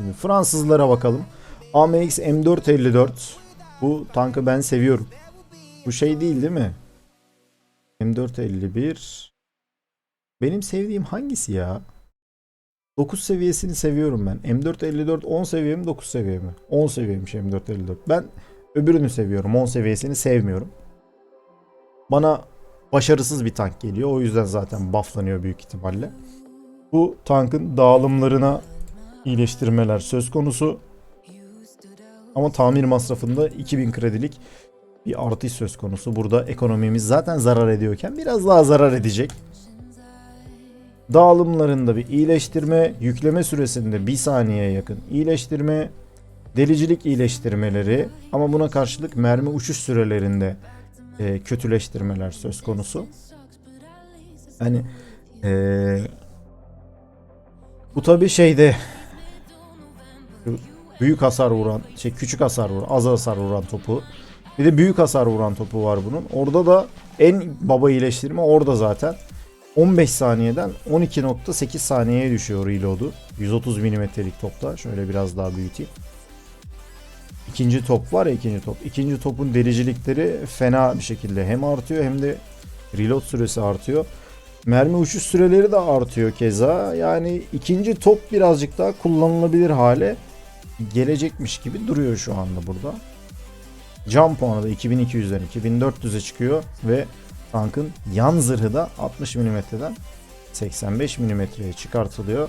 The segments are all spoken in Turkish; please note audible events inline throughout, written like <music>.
Şimdi Fransızlara bakalım. AMX M454. Bu tankı ben seviyorum. Bu şey değil değil mi? M451. Benim sevdiğim hangisi ya? 9 seviyesini seviyorum ben. M454 10 seviye mi 9 seviye mi? 10 seviyemiş M454. Ben öbürünü seviyorum. 10 seviyesini sevmiyorum. Bana başarısız bir tank geliyor. O yüzden zaten bufflanıyor büyük ihtimalle. Bu tankın dağılımlarına iyileştirmeler söz konusu. Ama tamir masrafında 2000 kredilik bir artış söz konusu. Burada ekonomimiz zaten zarar ediyorken biraz daha zarar edecek. Dağılımlarında bir iyileştirme, yükleme süresinde bir saniyeye yakın iyileştirme, delicilik iyileştirmeleri ama buna karşılık mermi uçuş sürelerinde e, kötüleştirmeler söz konusu. Hani e, bu tabi şeyde büyük hasar vuran, şey küçük hasar vuran, az hasar vuran topu. Bir de büyük hasar vuran topu var bunun. Orada da en baba iyileştirme orada zaten. 15 saniyeden 12.8 saniyeye düşüyor reload'u. 130 milimetrelik topta. Şöyle biraz daha büyüteyim. İkinci top var ya ikinci top. İkinci topun dericilikleri fena bir şekilde hem artıyor hem de reload süresi artıyor. Mermi uçuş süreleri de artıyor keza. Yani ikinci top birazcık daha kullanılabilir hale gelecekmiş gibi duruyor şu anda burada. Can puanı da 2200'den 2400'e çıkıyor ve tankın yan zırhı da 60 mm'den 85 mm'ye çıkartılıyor.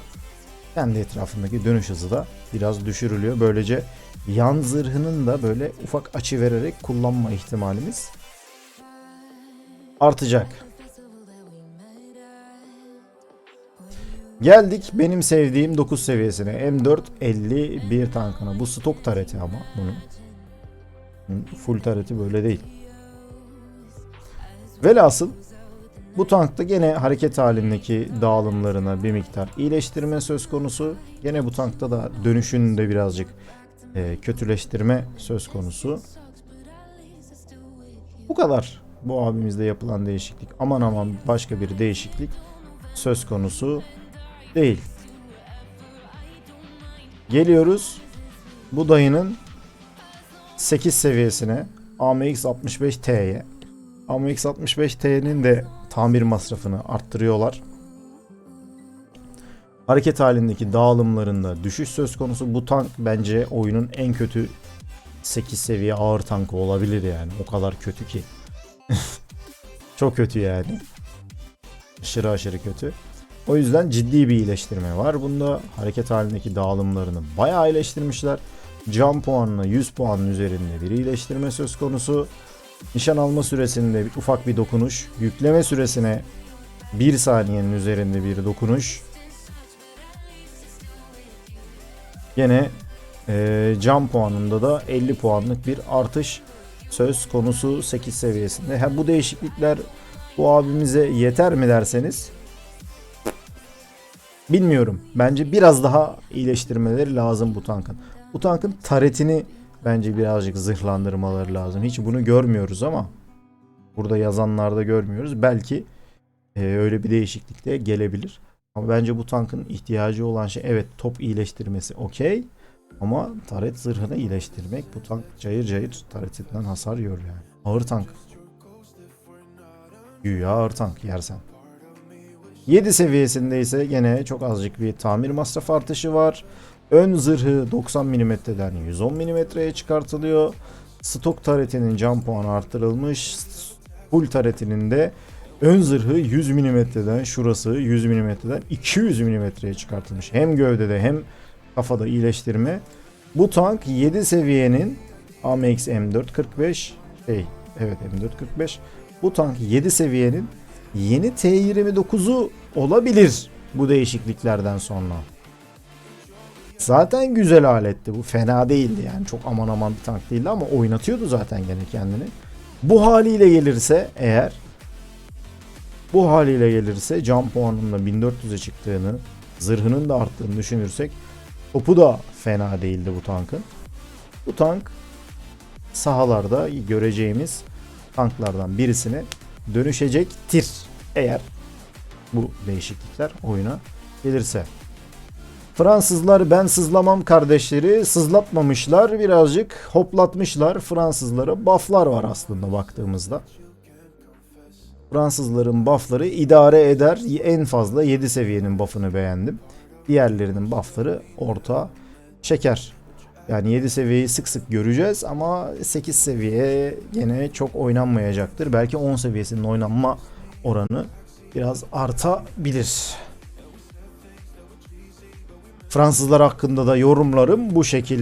Kendi etrafındaki dönüş hızı da biraz düşürülüyor. Böylece yan zırhının da böyle ufak açı vererek kullanma ihtimalimiz artacak. Geldik benim sevdiğim 9 seviyesine. M451 tankına. Bu stok tareti ama bunun. Full tareti böyle değil. Velhasıl bu tankta gene hareket halindeki dağılımlarına bir miktar iyileştirme söz konusu. Gene bu tankta da dönüşünde birazcık e, kötüleştirme söz konusu. Bu kadar bu abimizde yapılan değişiklik. Aman aman başka bir değişiklik söz konusu değil. Geliyoruz bu dayının 8 seviyesine AMX 65T'ye. AMX 65T'nin de tamir masrafını arttırıyorlar. Hareket halindeki dağılımlarında düşüş söz konusu. Bu tank bence oyunun en kötü 8 seviye ağır tankı olabilir yani. O kadar kötü ki. <laughs> Çok kötü yani. Aşırı aşırı kötü. O yüzden ciddi bir iyileştirme var. Bunda hareket halindeki dağılımlarını bayağı iyileştirmişler. Can puanına 100 puanın üzerinde bir iyileştirme söz konusu. Nişan alma süresinde bir, ufak bir dokunuş. Yükleme süresine 1 saniyenin üzerinde bir dokunuş. Yine e, can puanında da 50 puanlık bir artış söz konusu 8 seviyesinde. Ha, bu değişiklikler bu abimize yeter mi derseniz bilmiyorum. Bence biraz daha iyileştirmeleri lazım bu tankın. Bu tankın taretini bence birazcık zırhlandırmaları lazım. Hiç bunu görmüyoruz ama burada yazanlarda görmüyoruz. Belki e, öyle bir değişiklik de gelebilir. Ama bence bu tankın ihtiyacı olan şey evet top iyileştirmesi okey. Ama taret zırhını iyileştirmek bu tank cayır cayır taretinden hasar yiyor yani. Ağır tank. Güya ağır tank yersen. 7 seviyesinde ise gene çok azıcık bir tamir masrafı artışı var. Ön zırhı 90 mm'den 110 mm'ye çıkartılıyor. Stok taretinin can puanı arttırılmış. Full taretinin de ön zırhı 100 mm'den şurası 100 mm'den 200 mm'ye çıkartılmış. Hem gövdede hem kafada iyileştirme. Bu tank 7 seviyenin AMX M445 şey evet M445 bu tank 7 seviyenin yeni T29'u olabilir bu değişikliklerden sonra. Zaten güzel aletti bu. Fena değildi yani. Çok aman aman bir tank değildi ama oynatıyordu zaten gene kendini. Bu haliyle gelirse eğer bu haliyle gelirse can puanının da 1400'e çıktığını, zırhının da arttığını düşünürsek topu da fena değildi bu tankın. Bu tank sahalarda göreceğimiz tanklardan birisine dönüşecektir eğer bu değişiklikler oyuna gelirse. Fransızlar ben sızlamam kardeşleri sızlatmamışlar birazcık hoplatmışlar Fransızlara bufflar var aslında baktığımızda. Fransızların buffları idare eder en fazla 7 seviyenin buffını beğendim. Diğerlerinin buffları orta şeker. Yani 7 seviyeyi sık sık göreceğiz ama 8 seviye gene çok oynanmayacaktır. Belki 10 seviyesinin oynanma oranı biraz artabilir. Fransızlar hakkında da yorumlarım bu şekilde.